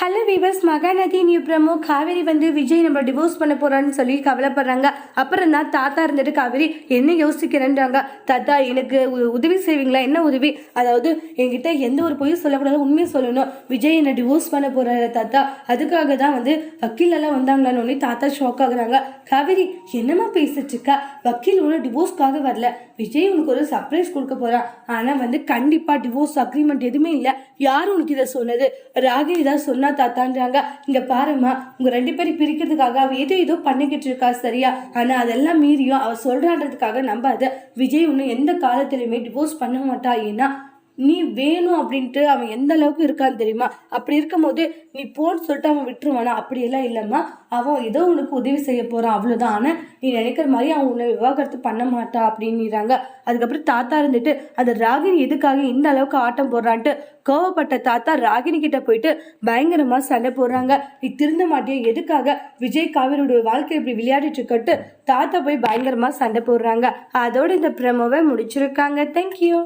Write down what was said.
Hello viewers Mahanadi new promo Kaveri வந்து விஜய் நம்ம divorce பண்ண போகிறான்னு சொல்லி கவலைப்படுறாங்க. அப்புறம் தான் தாத்தா இருந்துட்டு காவேரி என்ன யோசிக்கிறேன்றாங்க? தாத்தா எனக்கு உ- உதவி செய்வீங்களா? என்ன உதவி? அதாவது என்கிட்ட எந்த ஒரு பொய்யும் சொல்லக்கூடாது உண்மையை சொல்லணும். விஜய் என்னை டிவோர்ஸ் பண்ண போகிறாரு தாத்தா. அதுக்காக தான் வந்து வக்கீலெல்லாம் வந்தாங்களான்னு உடனே தாத்தா ஷாக் ஆகுறாங்க. காவேரி என்னம்மா பேசிட்டு இருக்கா? வக்கீல் ஒன்று டிவோர்ஸ்க்காக வரல. விஜய் உனக்கு ஒரு சர்ப்ரைஸ் கொடுக்க போகிறான் ஆனால் வந்து கண்டிப்பாக டிவோர்ஸ் அக்ரிமெண்ட் எதுவுமே இல்லை. யார் உனக்கு இதை சொன்னது? ராகினி தான் சொன்னா தாத்தான்றாங்க. இங்க பாரும்மா உங்க ரெண்டு பேரும் பிரிக்கிறதுக்காக அவ ஏதோ ஏதோ பண்ணிக்கிட்டு இருக்கா சரியா? ஆனா அதெல்லாம் மீறியும் அவ சொல்றான்றதுக்காக நம்பாத. விஜய் ஒன்று எந்த காலத்திலுமே டிவோர்ஸ் பண்ண மாட்டா ஏன்னா நீ வேணும் அப்படின்ட்டு அவன் எந்த அளவுக்கு இருக்கான்னு தெரியுமா? அப்படி இருக்கும்போது நீ போன்னு சொல்லிட்டு அவன் விட்டுருவானா? அப்படியெல்லாம் இல்லைம்மா. அவன் ஏதோ உனக்கு உதவி செய்ய போகிறான் அவ்வளோதான் ஆனால் நீ நினைக்கிற மாதிரி அவன் உன்னை விவாகரத்து பண்ண மாட்டா அப்படின்னுறாங்க. அதுக்கப்புறம் தாத்தா இருந்துட்டு அந்த ராகினி எதுக்காக இந்த அளவுக்கு ஆட்டம் போடுறான்ட்டு? கோவப்பட்ட தாத்தா ராகினி கிட்ட போயிட்டு பயங்கரமாக சண்டை போடுறாங்க. நீ திருந்த மாட்டியா? எதுக்காக? விஜய் காவிரியோட வாழ்க்கை இப்படி விளையாடிட்டு இருக்கட்டு தாத்தா போய் பயங்கரமாக சண்டை போடுறாங்க. அதோட இந்த பிரமோவை முடிச்சிருக்காங்க. தேங்க்யூ